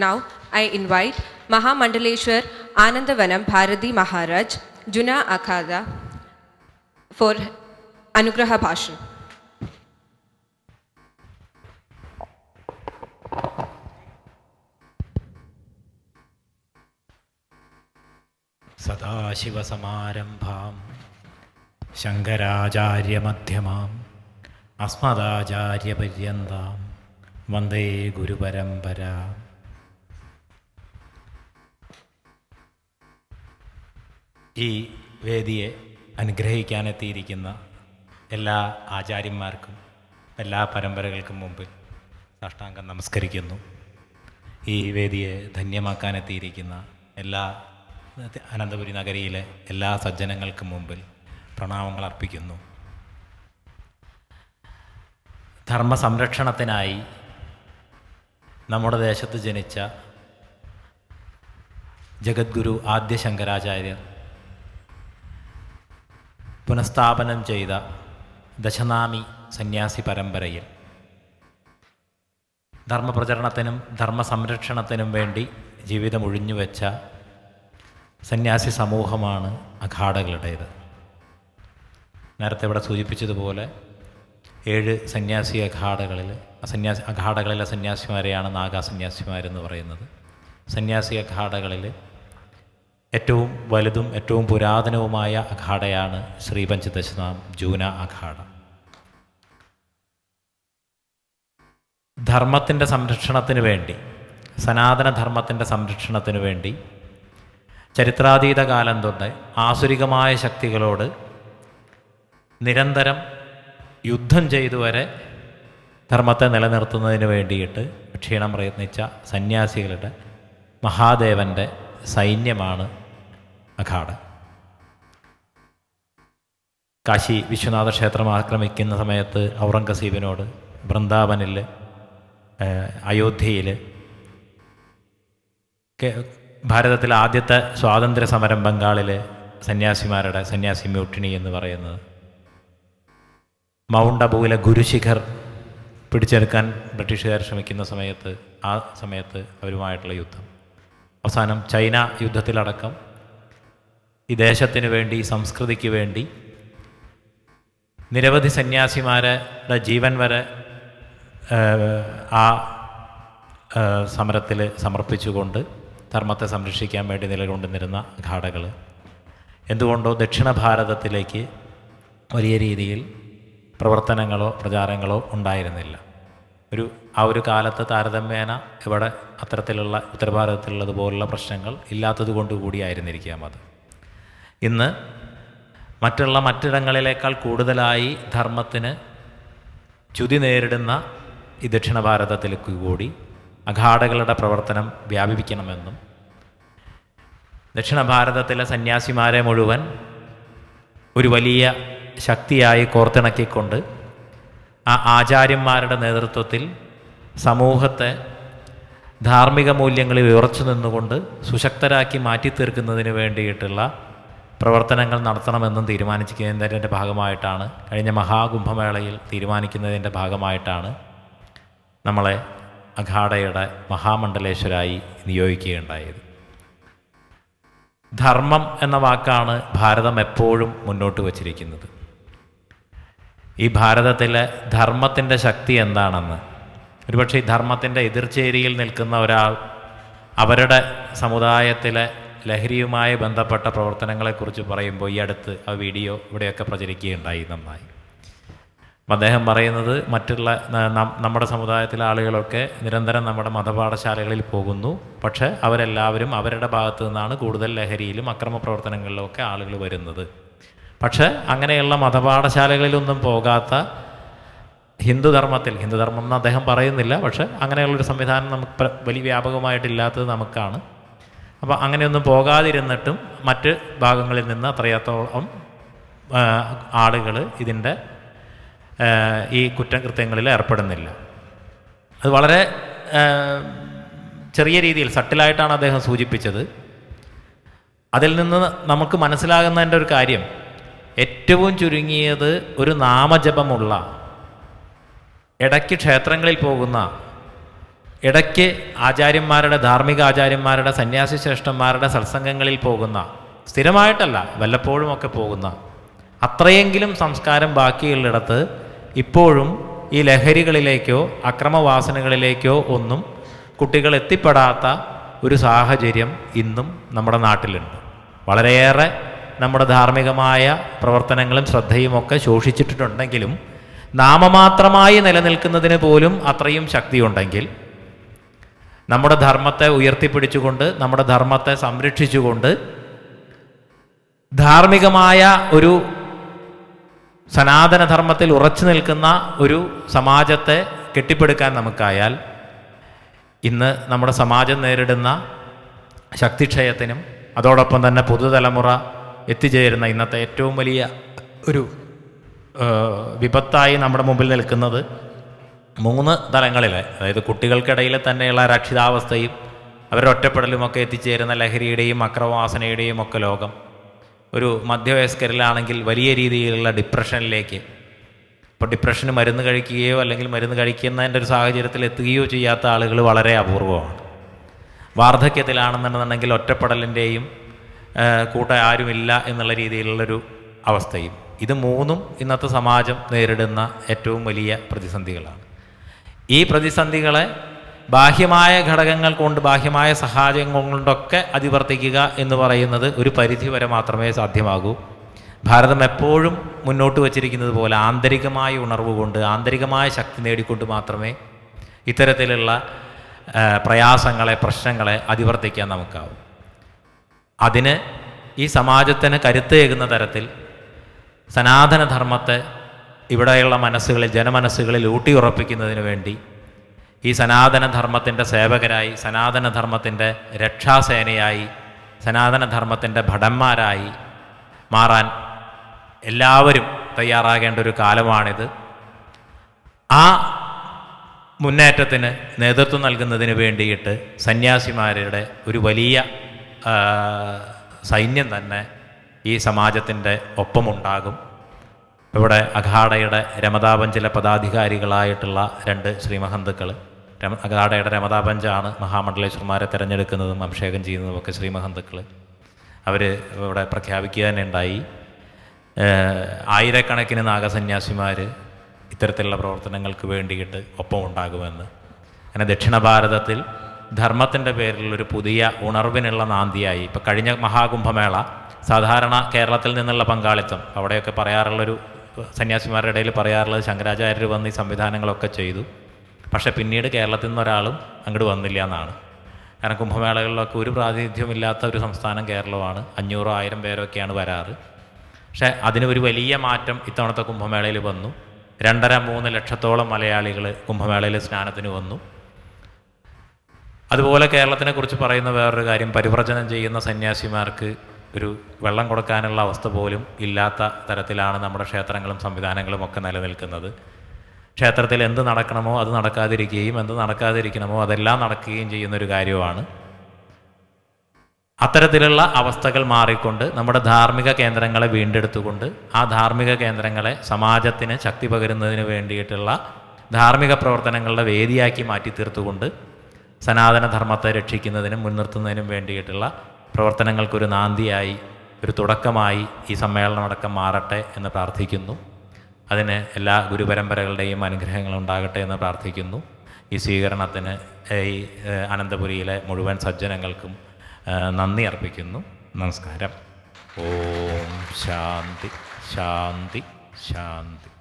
Now, I invite Mahamandaleshwar Anandavanam Bharati Maharaj, Juna Akhada, for Anugraha Bhashan. സദാശിവസമാരംഭാം ശങ്കരാചാര്യമധ്യമാം അസ്മദാചാര്യപര്യന്താം വന്ദേ ഗുരുപരമ്പര ഈ വേദിയെ അനുഗ്രഹിക്കാനെത്തിയിരിക്കുന്ന എല്ലാ ആചാര്യന്മാർക്കും എല്ലാ പരമ്പരകൾക്കും മുമ്പിൽ സാഷ്ടാംഗം നമസ്കരിക്കുന്നു. ഈ വേദിയെ ധന്യമാക്കാനെത്തിയിരിക്കുന്ന എല്ലാ അനന്തപുരി നഗരിയിലെ എല്ലാ സജ്ജനങ്ങൾക്കും മുമ്പിൽ പ്രണാമങ്ങൾ അർപ്പിക്കുന്നു. ധർമ്മ സംരക്ഷണത്തിനായി നമ്മുടെ ദേശത്ത് ജനിച്ച ജഗദ്ഗുരു ആദ്യ ശങ്കരാചാര്യർ പുനഃസ്ഥാപനം ചെയ്ത ദശനാമി സന്യാസി പരമ്പരയിൽ. ധർമ്മപ്രചരണത്തിനും ധർമ്മ സംരക്ഷണത്തിനും വേണ്ടി ജീവിതം ഒഴിഞ്ഞുവെച്ച സന്യാസി സമൂഹമാണ് അഖാഡകളുടേത്. നേരത്തെ ഇവിടെ സൂചിപ്പിച്ചതുപോലെ ഏഴ് സന്യാസി അഖാഡകളിൽ സന്യാസി അഖാഡകളിലെ സന്യാസിമാരെയാണ് നാഗാ സന്യാസിമാരെന്ന് പറയുന്നത്. സന്യാസി അഖാഡകളിൽ ഏറ്റവും വലുതും ഏറ്റവും പുരാതനവുമായ അഖാഡയാണ് ശ്രീപഞ്ചദശനാം ജൂന അഖാഡ. ധർമ്മത്തിന്റെ സംരക്ഷണത്തിന് വേണ്ടി സനാതനധർമ്മത്തിന്റെ സംരക്ഷണത്തിന് വേണ്ടി ചരിത്രാതീത കാലം തൊട്ട് ആസുരികമായ ശക്തികളോട് നിരന്തരം യുദ്ധം ചെയ്തു വരെ ധർമ്മത്തെ നിലനിർത്തുന്നതിന് വേണ്ടിയിട്ട് ക്ഷീണം പ്രയത്നിച്ച സന്യാസികളുടെ മഹാദേവന്റെ സൈന്യമാണ് അഖാഡ. കാശി വിശ്വനാഥ ക്ഷേത്രം ആക്രമിക്കുന്ന സമയത്ത് ഔറംഗസീബിനോട് വൃന്ദാവനിൽ അയോധ്യയിൽ ഭാരതത്തിലെ ആദ്യത്തെ സ്വാതന്ത്ര്യ സമരം ബംഗാളിലെ സന്യാസിമാരുടെ സന്യാസി മ്യൂട്ടിണി എന്ന് പറയുന്നത്. മൗണ്ട് അബുവിലെ ഗുരുശിഖർ പിടിച്ചെടുക്കാൻ ബ്രിട്ടീഷുകാർ ശ്രമിക്കുന്ന സമയത്ത് ആ സമയത്ത് അവരുമായിട്ടുള്ള യുദ്ധം. അവസാനം ചൈന യുദ്ധത്തിലടക്കം ഈ ദേശത്തിന് വേണ്ടി സംസ്കൃതിക്ക് വേണ്ടി. നിരവധി സന്യാസിമാരുടെ ജീവൻ വരെ ആ സമരത്തിൽ സമർപ്പിച്ചുകൊണ്ട് ധർമ്മത്തെ സംരക്ഷിക്കാൻ വേണ്ടി നിലകൊണ്ടുനിരുന്ന ഘാടകൾ എന്തുകൊണ്ടോ ദക്ഷിണ ഭാരതത്തിലേക്ക് വലിയ രീതിയിൽ പ്രവർത്തനങ്ങളോ പ്രചാരങ്ങളോ ഉണ്ടായിരുന്നില്ല. ഒരു ആ ഒരു കാലത്ത് താരതമ്യേന ഇവിടെ അത്തരത്തിലുള്ള ഉത്തരഭാരതത്തിലുള്ളതുപോലുള്ള പ്രശ്നങ്ങൾ ഇല്ലാത്തത് കൊണ്ട് അത്. ഇന്ന് മറ്റുള്ള മറ്റിടങ്ങളിലേക്കാൾ കൂടുതലായി ധർമ്മത്തിന് ചുതി നേരിടുന്ന ഈ ദക്ഷിണ ഭാരതത്തിൽ കൂടി അഘാടകളുടെ പ്രവർത്തനം വ്യാപിപ്പിക്കണമെന്നും ദക്ഷിണ ഭാരതത്തിലെ സന്യാസിമാരെ മുഴുവൻ ഒരു വലിയ ശക്തിയായി കോർത്തിണക്കിക്കൊണ്ട് ആ ആചാര്യന്മാരുടെ നേതൃത്വത്തിൽ സമൂഹത്തെ ധാർമ്മിക മൂല്യങ്ങളിൽ ഉറച്ചു നിന്നുകൊണ്ട് സുശക്തരാക്കി മാറ്റിത്തീർക്കുന്നതിന് വേണ്ടിയിട്ടുള്ള പ്രവർത്തനങ്ങൾ നടത്തണമെന്നും തീരുമാനിക്കുന്നതിന്റെ ഭാഗമായിട്ടാണ് കഴിഞ്ഞ മഹാകുംഭമേളയിൽ തീരുമാനിക്കുന്നതിന്റെ ഭാഗമായിട്ടാണ് നമ്മളെ അഖാഡയുടെ മഹാമണ്ഡലേശ്വരായി നിയോഗിക്കുകയുണ്ടായത്. ധർമ്മം എന്ന വാക്കാണ് ഭാരതം എപ്പോഴും മുന്നോട്ട് വച്ചിരിക്കുന്നത്. ഈ ഭാരതത്തിലെ ധർമ്മത്തിന്റെ ശക്തി എന്താണെന്ന് ഒരുപക്ഷെ ഈ ധർമ്മത്തിന്റെ എതിർചേരിയിൽ നിൽക്കുന്ന ഒരാൾ അവരുടെ സമുദായത്തിലെ ലഹരിയുമായി ബന്ധപ്പെട്ട പ്രവർത്തനങ്ങളെക്കുറിച്ച് പറയുമ്പോൾ ഈ അടുത്ത് ആ വീഡിയോ ഇവിടെയൊക്കെ പ്രചരിക്കുകയുണ്ടായി നന്നായി. അദ്ദേഹം പറയുന്നത് മറ്റുള്ള നമ്മുടെ സമുദായത്തിലെ ആളുകളൊക്കെ നിരന്തരം നമ്മുടെ മതപാഠശാലകളിൽ പോകുന്നു. പക്ഷേ അവരെല്ലാവരും അവരുടെ ഭാഗത്തു നിന്നാണ് കൂടുതൽ ലഹരിയിലും അക്രമ പ്രവർത്തനങ്ങളിലും ഒക്കെ ആളുകൾ വരുന്നത്. പക്ഷേ അങ്ങനെയുള്ള മതപാഠശാലകളിലൊന്നും പോകാത്ത ഹിന്ദുധർമ്മത്തിൽ ഹിന്ദുധർമ്മം എന്ന് അദ്ദേഹം പറയുന്നില്ല പക്ഷേ അങ്ങനെയുള്ളൊരു സംവിധാനം നമുക്ക് വലിയ വ്യാപകമായിട്ടില്ലാത്തത് നമുക്കാണ്. അപ്പോൾ അങ്ങനെയൊന്നും പോകാതിരുന്നിട്ടും മറ്റ് ഭാഗങ്ങളിൽ നിന്ന് അത്രയത്തോളം ആളുകൾ ഇതിന്റെ ഈ കുറ്റകൃത്യങ്ങളിൽ ഏർപ്പെടുന്നില്ല. അത് വളരെ ചെറിയ രീതിയിൽ സട്ടിലായിട്ടാണ് അദ്ദേഹം സൂചിപ്പിച്ചത്. അതിൽ നിന്ന് നമുക്ക് മനസ്സിലാകുന്നതിന്റെ ഒരു കാര്യം ഏറ്റവും ചുരുങ്ങിയത് ഒരു നാമജപമുള്ള ഇടയ്ക്ക് ക്ഷേത്രങ്ങളിൽ പോകുന്ന ഇടയ്ക്ക് ആചാര്യന്മാരുടെ ധാർമ്മിക ആചാര്യന്മാരുടെ സന്യാസി ശ്രേഷ്ഠന്മാരുടെ സത്സംഗങ്ങളിൽ പോകുന്ന സ്ഥിരമായിട്ടല്ല വല്ലപ്പോഴും ഒക്കെ പോകുന്ന അത്രയെങ്കിലും സംസ്കാരം ബാക്കിയുള്ളിടത്ത് ഇപ്പോഴും ഈ ലഹരികളിലേക്കോ അക്രമവാസനകളിലേക്കോ ഒന്നും കുട്ടികൾ എത്തിപ്പെടാത്ത ഒരു സാഹചര്യം ഇന്നും നമ്മുടെ നാട്ടിലുണ്ട്. വളരെയേറെ നമ്മുടെ ധാർമ്മികമായ പ്രവർത്തനങ്ങളും ശ്രദ്ധയുമൊക്കെ ശോഷിച്ചിട്ടുണ്ടെങ്കിലും നാമമാത്രമായി നിലനിൽക്കുന്നതിന് പോലും അത്രയും ശക്തിയുണ്ടെങ്കിൽ നമ്മുടെ ധർമ്മത്തെ ഉയർത്തിപ്പിടിച്ചുകൊണ്ട് നമ്മുടെ ധർമ്മത്തെ സംരക്ഷിച്ചുകൊണ്ട് ധാർമ്മികമായ ഒരു സനാതനധർമ്മത്തിൽ ഉറച്ചു നിൽക്കുന്ന ഒരു സമാജത്തെ കെട്ടിപ്പടുക്കാൻ നമുക്കായാൽ ഇന്ന് നമ്മുടെ സമാജം നേരിടുന്ന ശക്തിക്ഷയത്തിനും അതോടൊപ്പം തന്നെ പുതുതലമുറ എത്തിച്ചേരുന്ന ഇന്നത്തെ ഏറ്റവും വലിയ ഒരു വിപത്തായി നമ്മുടെ മുമ്പിൽ നിൽക്കുന്നത് മൂന്ന് തലങ്ങളിൽ അതായത് കുട്ടികൾക്കിടയിൽ തന്നെയുള്ള രക്ഷിതാവസ്ഥയും അവരുടെ ഒറ്റപ്പെടലുമൊക്കെ എത്തിച്ചേരുന്ന ലഹരിയുടെയും അക്രമവാസനയുടെയും ഒക്കെ ലോകം. ഒരു മധ്യവയസ്കരിലാണെങ്കിൽ വലിയ രീതിയിലുള്ള ഡിപ്രഷനിലേക്ക്. ഇപ്പോൾ ഡിപ്രഷന് മരുന്ന് കഴിക്കുകയോ അല്ലെങ്കിൽ മരുന്ന് കഴിക്കുന്നതിന്റെ ഒരു സാഹചര്യത്തിൽ എത്തുകയോ ചെയ്യാത്ത ആളുകൾ വളരെ അപൂർവമാണ്. വാർദ്ധക്യത്തിലാണെന്നുണ്ടെന്നുണ്ടെങ്കിൽ ഒറ്റപ്പെടലിന്റെയും കൂട്ട ആരുമില്ല എന്നുള്ള രീതിയിലുള്ളൊരു അവസ്ഥയും. ഇത് മൂന്നും ഇന്നത്തെ സമാജം നേരിടുന്ന ഏറ്റവും വലിയ പ്രതിസന്ധികളാണ്. ഈ പ്രതിസന്ധികളെ ബാഹ്യമായ ഘടകങ്ങൾ കൊണ്ട് ബാഹ്യമായ സഹായങ്ങൾ കൊണ്ടൊക്കെ അതിവർത്തിക്കുക എന്ന് പറയുന്നത് ഒരു പരിധി വരെ മാത്രമേ സാധ്യമാകൂ. ഭാരതം എപ്പോഴും മുന്നോട്ട് വച്ചിരിക്കുന്നത് പോലെ ആന്തരികമായ ഉണർവ് കൊണ്ട് ആന്തരികമായ ശക്തി നേടിക്കൊണ്ട് മാത്രമേ ഇത്തരത്തിലുള്ള പ്രയാസങ്ങളെ പ്രശ്നങ്ങളെ അതിവർത്തിക്കാൻ നമുക്കാവും. അതിന് ഈ സമാജത്തിന് കരുത്തേകുന്ന തരത്തിൽ സനാതനധർമ്മത്തെ ഇവിടെയുള്ള മനസ്സുകളിൽ ജനമനസ്സുകളിൽ ഊട്ടിയുറപ്പിക്കുന്നതിന് വേണ്ടി ഈ സനാതനധർമ്മത്തിന്റെ സേവകരായി സനാതനധർമ്മത്തിന്റെ രക്ഷാസേനയായി സനാതനധർമ്മത്തിന്റെ ഭടന്മാരായി മാറാൻ എല്ലാവരും തയ്യാറാകേണ്ട ഒരു കാലമാണിത്. ആ മുന്നേറ്റത്തിന് നേതൃത്വം നൽകുന്നതിന് വേണ്ടിയിട്ട് സന്യാസിമാരുടെ ഒരു വലിയ സൈന്യം തന്നെ ഈ സമാജത്തിന്റെ ഒപ്പമുണ്ടാകും. ഇവിടെ അഖാഡയുടെ രമതാപഞ്ചിലെ പദാധികാരികളായിട്ടുള്ള രണ്ട് ശ്രീമഹന്തുക്കൾ. രമ അഖാഡയുടെ രമതാപഞ്ചാണ് മഹാമണ്ഡലേശ്വരന്മാരെ തിരഞ്ഞെടുക്കുന്നതും അഭിഷേകം ചെയ്യുന്നതുമൊക്കെ ശ്രീമഹന്തുക്കൾ. അവർ ഇവിടെ പ്രഖ്യാപിക്കുക തന്നെ ഉണ്ടായി. ആയിരക്കണക്കിന് നാഗസന്യാസിമാർ ഇത്തരത്തിലുള്ള പ്രവർത്തനങ്ങൾക്ക് വേണ്ടിയിട്ട് ഒപ്പം ഉണ്ടാകുമെന്ന്. അങ്ങനെ ദക്ഷിണ ഭാരതത്തിൽ ധർമ്മത്തിന്റെ പേരിൽ ഒരു പുതിയ ഉണർവിനുള്ള നാന്തിയായി. ഇപ്പോൾ കഴിഞ്ഞ മഹാകുംഭമേള സാധാരണ കേരളത്തിൽ നിന്നുള്ള പങ്കാളിത്തം അവിടെയൊക്കെ പറയാറുള്ളൊരു സന്യാസിമാരുടെ ഇടയിൽ പറയാറുള്ളത് ശങ്കരാചാര്യർ വന്ന് ഈ സംവിധാനങ്ങളൊക്കെ ചെയ്തു. പക്ഷേ പിന്നീട് കേരളത്തിൽ നിന്ന് ഒരാളും അങ്ങോട്ട് വന്നില്ല എന്നാണ്. കാരണം കുംഭമേളകളിലൊക്കെ ഒരു പ്രാതിനിധ്യമില്ലാത്ത ഒരു സംസ്ഥാനം കേരളമാണ്. അഞ്ഞൂറോ ആയിരം പേരൊക്കെയാണ് വരാറ്. പക്ഷേ അതിന് ഒരു വലിയ മാറ്റം ഇത്തവണത്തെ കുംഭമേളയിൽ വന്നു. രണ്ടര മൂന്ന് ലക്ഷത്തോളം മലയാളികൾ കുംഭമേളയിൽ സ്നാനത്തിന് വന്നു. അതുപോലെ കേരളത്തിനെ കുറിച്ച് പറയുന്ന വേറൊരു കാര്യം പരിവ്രജനം ചെയ്യുന്ന സന്യാസിമാർക്ക് ഒരു വെള്ളം കൊടുക്കാനുള്ള അവസ്ഥ പോലും ഇല്ലാത്ത തരത്തിലാണ് നമ്മുടെ ക്ഷേത്രങ്ങളും സംവിധാനങ്ങളും ഒക്കെ നിലനിൽക്കുന്നത്. ക്ഷേത്രത്തിൽ എന്ത് നടക്കണമോ അത് നടക്കാതിരിക്കുകയും എന്ത് നടക്കാതിരിക്കണമോ അതെല്ലാം നടക്കുകയും ചെയ്യുന്നൊരു കാര്യമാണ് അത്തരത്തിലുള്ള അവസ്ഥകൾ മാറിക്കൊണ്ട് നമ്മുടെ ധാർമ്മിക കേന്ദ്രങ്ങളെ വീണ്ടെടുത്തുകൊണ്ട് ആ ധാർമ്മിക കേന്ദ്രങ്ങളെ സമാജത്തിന് ശക്തി പകരുന്നതിന് വേണ്ടിയിട്ടുള്ള ധാർമ്മിക പ്രവർത്തനങ്ങളുടെ വേദിയാക്കി മാറ്റി തീർത്തുകൊണ്ട് സനാതനധർമ്മത്തെ രക്ഷിക്കുന്നതിനും മുൻനിർത്തുന്നതിനും വേണ്ടിയിട്ടുള്ള പ്രവർത്തനങ്ങൾക്കൊരു നാന്തിയായി ഒരു തുടക്കമായി ഈ സമ്മേളനമടക്കം മാറട്ടെ എന്ന് പ്രാർത്ഥിക്കുന്നു. അതിന് എല്ലാ ഗുരുപരമ്പരകളുടെയും അനുഗ്രഹങ്ങൾ ഉണ്ടാകട്ടെ എന്ന് പ്രാർത്ഥിക്കുന്നു. ഈ സ്വീകരണത്തിന് ഈ അനന്തപുരിയിലെ മുഴുവൻ സജ്ജനങ്ങൾക്കും നന്ദി അർപ്പിക്കുന്നു. നമസ്കാരം. ഓം ശാന്തി ശാന്തി ശാന്തി.